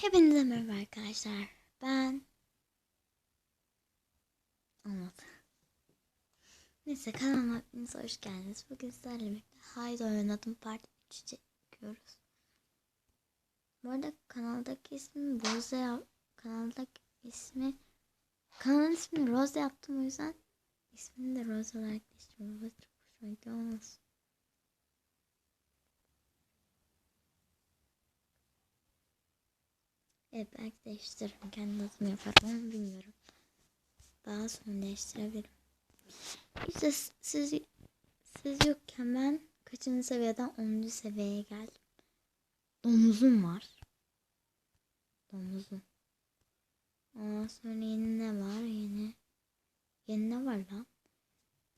Hepinize merhaba arkadaşlar. Ben Olmadı. Neyse kanalıma hepiniz hoş geldiniz. Bugün sizlerle birlikte Haydi oynadım part 3 çekiyoruz. Bu arada kanaldaki ismi Rose kanaldaki ismi kanalın ismini Rose yaptım o yüzden ismini de Rose olarak değiştirdim. Bu çok hoşuma gidiyor olmasın. Evet belki değiştiririm. Kendi adımı yaparım ama bilmiyorum. Daha sonra değiştirebilirim. İşte siz, siz yokken ben kaçıncı seviyeden 10. seviyeye geldim. Domuzum var. Domuzum. Ondan sonra yeni ne var? Yeni. Yeni ne var lan?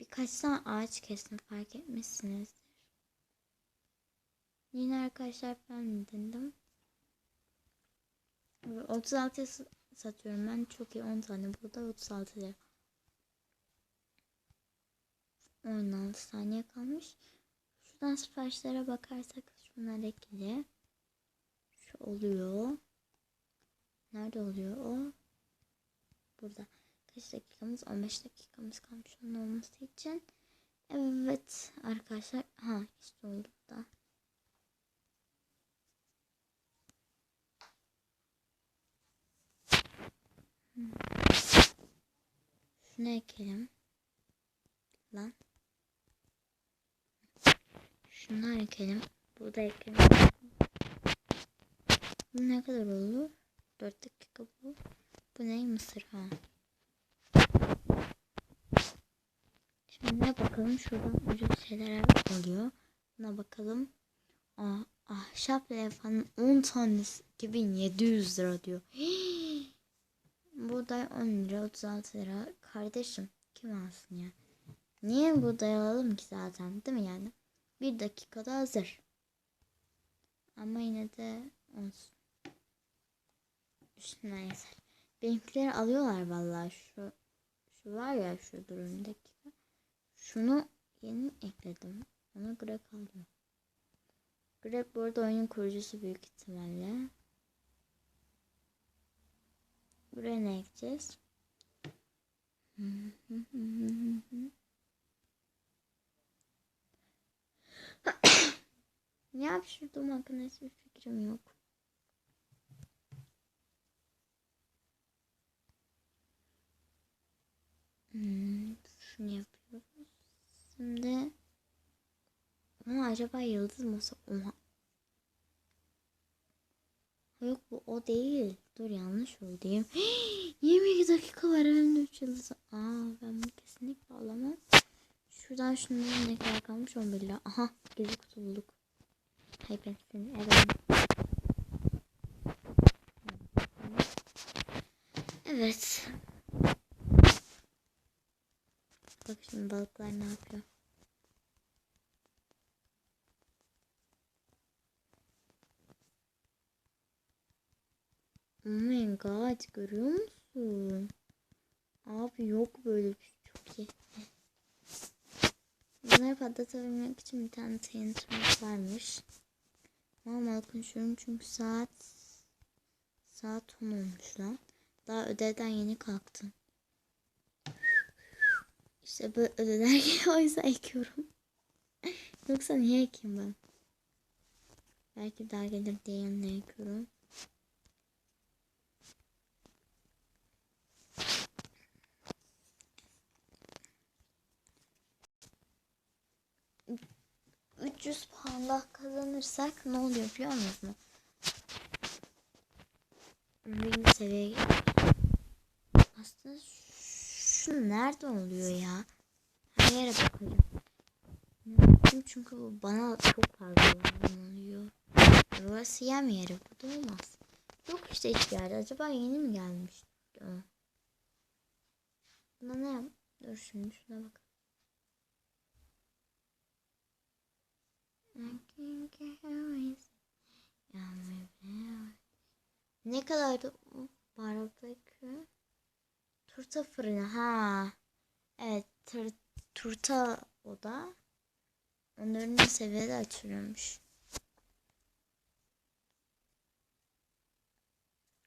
Birkaç tane ağaç kestim fark etmişsinizdir. Yine arkadaşlar ben dedim. 36 s- satıyorum ben. Çok iyi 10 tane burada 36 lira. 16 saniye kalmış. Şuradan siparişlere bakarsak şunlar ekili. Şu oluyor. Nerede oluyor o? Burada. Kaç dakikamız? 15 dakikamız kalmış onun olması için. Evet arkadaşlar. Ha işte oldu da. Şunu ekelim. Lan. Şunları ekelim. Bu da ekelim. Bu ne kadar olur? 4 dakika bu. Bu ne? Mısır ha. Şimdi ne bakalım şuradan ucuz şeyler oluyor. Buna bakalım. Aa, ahşap levhanın 10 tanesi 2700 lira diyor. Hii. Buğday 10 lira 36 lira. Kardeşim kim alsın ya? Niye buğday alalım ki zaten değil mi yani? Bir dakikada hazır. Ama yine de olsun. Üstüne yeter. Benimkileri alıyorlar vallahi şu şu var ya şu durumdaki. Şunu yeni ekledim. Ona Greg alıyor. Greg bu arada oyunun kurucusu büyük ihtimalle. Buraya ne ekeceğiz? ne yapıştırdım hakkında hiçbir fikrim yok. Hmm, şunu yapıyoruz. Şimdi ama acaba yıldız mı olsa? Oha. Yok bu o değil. Dur yanlış oldu. Yirmi- 22 dakika var hem de 3 yıldız. Aa ben bunu kesinlikle alamam. Şuradan şunların ne kadar kalmış 11 lira. Aha gizli kutu bulduk. Seni ederim. Evet. Bak şimdi balıklar ne yapıyor. Oh my god görüyor musun? Abi yok böyle bir şey. Çok iyi. Bunları patlatabilmek için bir tane TNT'miz varmış. Ama mal konuşuyorum çünkü saat saat 10 olmuş lan. Daha ödevden yeni kalktım. İşte böyle ödeler geliyor o yüzden ekiyorum. Yoksa niye ekeyim ben? Belki daha gelir diye yanına ekiyorum. 300 puan daha kazanırsak ne oluyor biliyor musunuz? Birinci seviyeye. Aslında şu nerede oluyor ya? Her yere bakacağım. Çünkü bu bana çok fazla oluyor. Burası yem yeri. Bu da olmaz. Yok işte hiçbir yerde. Acaba yeni mi gelmiş? Buna ne yap? Dur şimdi şuna bak. Ne kadardı o bardaki? Turta fırını ha. Evet tır, turta o da. Onların da seviyede açılıyormuş.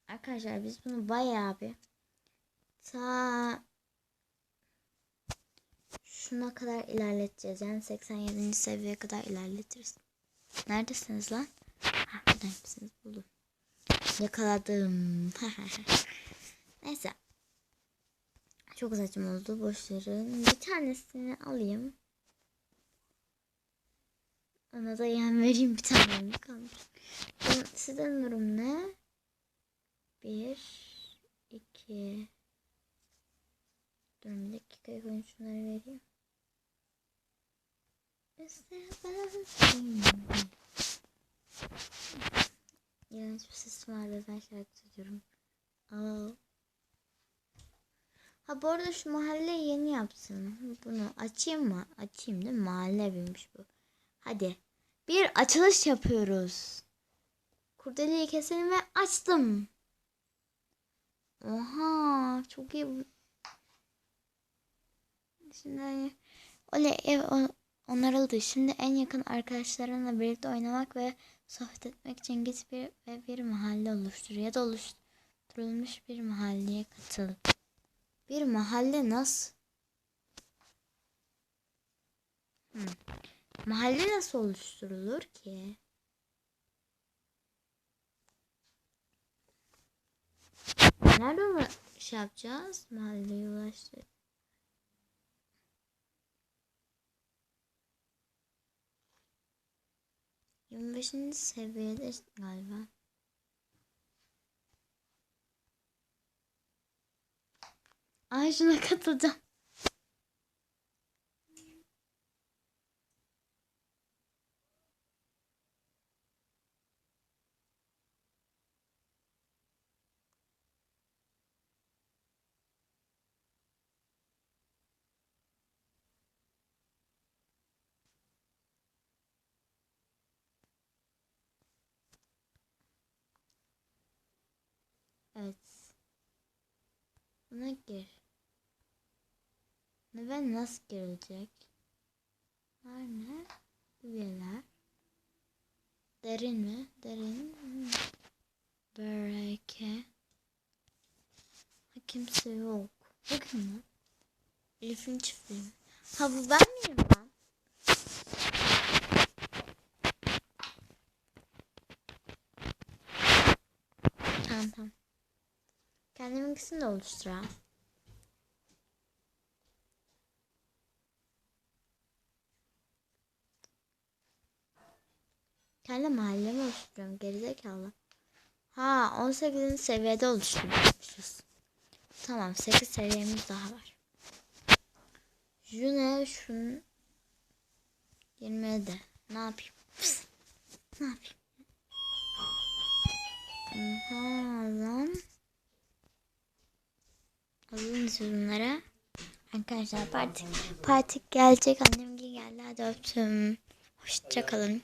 Arkadaşlar biz bunu bayağı bir ta şuna kadar ilerleteceğiz. Yani 87. seviyeye kadar ilerletiriz. Neredesiniz lan? Ha, buradaymışsınız. Buldum. Yakaladım. Neyse. Çok saçma oldu. Boşların. Bir tanesini alayım. Ona da yem vereyim bir tane kalmış. Sizin durum ne? Bir, iki. Durun bir dakika şunları vereyim. İğrenç bir sesim var ve ben şarkı söylüyorum. Ha bu arada şu mahalle yeni yapsın. Bunu açayım mı? Açayım değil mi? Mahalle eviymiş bu. Hadi. Bir açılış yapıyoruz. Kurdeleyi keselim ve açtım. Oha çok iyi. Şimdi hani öyle ev onlar oldu. Şimdi en yakın arkadaşlarınla birlikte oynamak ve sohbet etmek için git bir, ve bir mahalle oluştur ya da oluşturulmuş bir mahalleye katıl. Bir mahalle nasıl? Hmm. Mahalle nasıl oluşturulur ki? Nerede şey yapacağız? Mahalleye ulaştıracağız. 25. seviyede galiba. Ay şuna katılacağım. Evet. Buna gir. Ve nasıl girecek? Var ne? Üyeler. Derin mi? Derin. Bereke. Ha, kimse yok. Kim lan? Elif'in çiftliği? Ha bu ben miyim lan? Tamam tamam. Kendiminkisini de oluşturalım. Kendi mahallemi oluşturuyorum gerizekalı. Ha 18. seviyede oluşturmuşuz. Tamam 8 seviyemiz daha var. June şunun 20'de ne yapayım? Pıs. Ne yapayım? Oha lan. Alalım siz bunları. Arkadaşlar parti, parti gelecek. Annem geldi. Hadi öptüm. Hoşçakalın.